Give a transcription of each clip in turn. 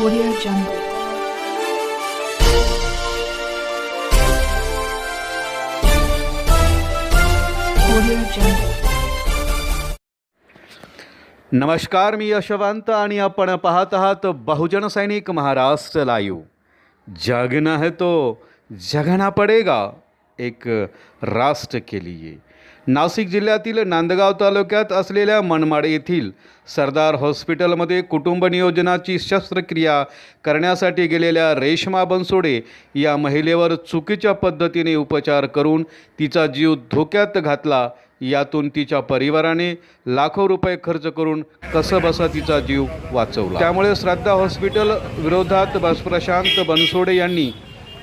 Audio Jungle. नमस्कार, मी यशवंत आणि आपण पाहत आहात बहुजन सैनिक महाराष्ट्र लाईव्ह जगना है तो जगना पडेगा, एक राष्ट्र के लिए. नाशिक जिल्ह्यातील नांदगाव तालुक्यात असलेल्या मनमाड येथील सरदार हॉस्पिटलमध्ये कुटुंब नियोजनाची शस्त्रक्रिया करण्यासाठी गेलेल्या रेश्मा बनसोडे या महिलेवर चुकीच्या पद्धतीने उपचार करून तिचा जीव धोक्यात घातला. यातून तिच्या परिवाराने लाखो रुपये खर्च करून कसं बसा तिचा जीव वाचवला. त्यामुळे श्रद्धा हॉस्पिटल विरोधात बस प्रशांत बनसोडे यांनी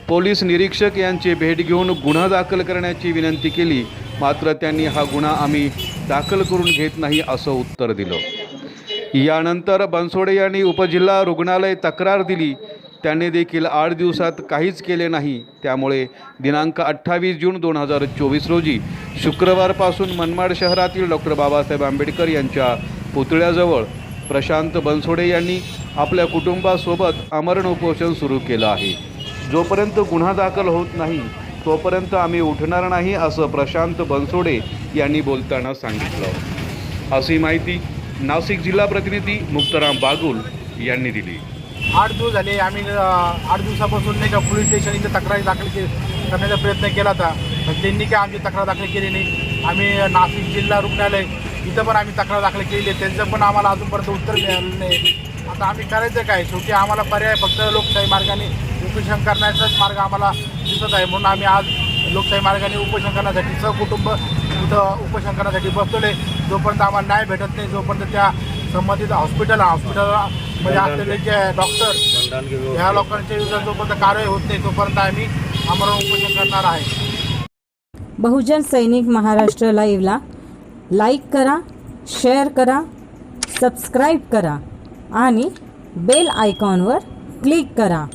पोलीस निरीक्षक यांची भेट घेऊन गुन्हा दाखल करण्याची विनंती केली. मात्र त्यांनी हा गुन्हा आम्ही दाखल करून घेत नाही असं उत्तर दिलं. यानंतर बनसोडे यांनी उपजिल्हा रुग्णालय तक्रार दिली. त्यांनी देखील आठ दिवसात काहीच केले नाही. त्यामुळे दिनांक अठ्ठावीस जून दोन हजार चोवीस रोजी शुक्रवारपासून मनमाड शहरातील डॉक्टर बाबासाहेब आंबेडकर यांच्या पुतळ्याजवळ प्रशांत बनसोडे यांनी आपल्या कुटुंबासोबत आमरण उपोषण सुरू केलं आहे. जोपर्यंत गुन्हा दाखल होत नाही तोपर्यंत आम्ही उठणार नाही असं प्रशांत बनसोडे यांनी बोलताना सांगितलं. अशी माहिती नाशिक जिल्हा प्रतिनिधी मुक्ताराम बागुल यांनी दिली. आठ दिवस झाले आम्ही आठ दिवसापासून नाही का पोलीस स्टेशन इथे तक्रारी दाखल के करण्याचा प्रयत्न केला होता. पण त्यांनी काय आमची तक्रार दाखल केली नाही. आम्ही नाशिक जिल्हा रुग्णालय इथं पण आम्ही तक्रार दाखल केली. आहे त्यांचं पण आम्हाला अजूनपर्यंत उत्तर मिळालं नाही. आता आम्ही करायचं काय? शेवटी आम्हाला पर्याय फक्त लोकशाही मार्गाने उपोषण करण्याचाच मार्ग आम्हाला दिसत आहे म्हणून आम्ही आज लोकशाही मार्गाने उपोषण करण्यासाठी सहकुटुंब इथं उपोषण करण्यासाठी बसलेले जोपर्यंत आम्हाला न्याय भेटत नाही जोपर्यंत त्या संबंधित हॉस्पिटल हॉस्पिटलमध्ये असलेले जे डॉक्टर ह्या लोकांच्या विरुद्ध जोपर्यंत कारवाई होत नाही तोपर्यंत आम्ही आमरण उपोषण करणार आहे. बहुजन सैनिक महाराष्ट्र लाईव्हला लाईक करा शेअर करा सबस्क्राईब करा आणि बेल आयकॉनवर क्लिक करा.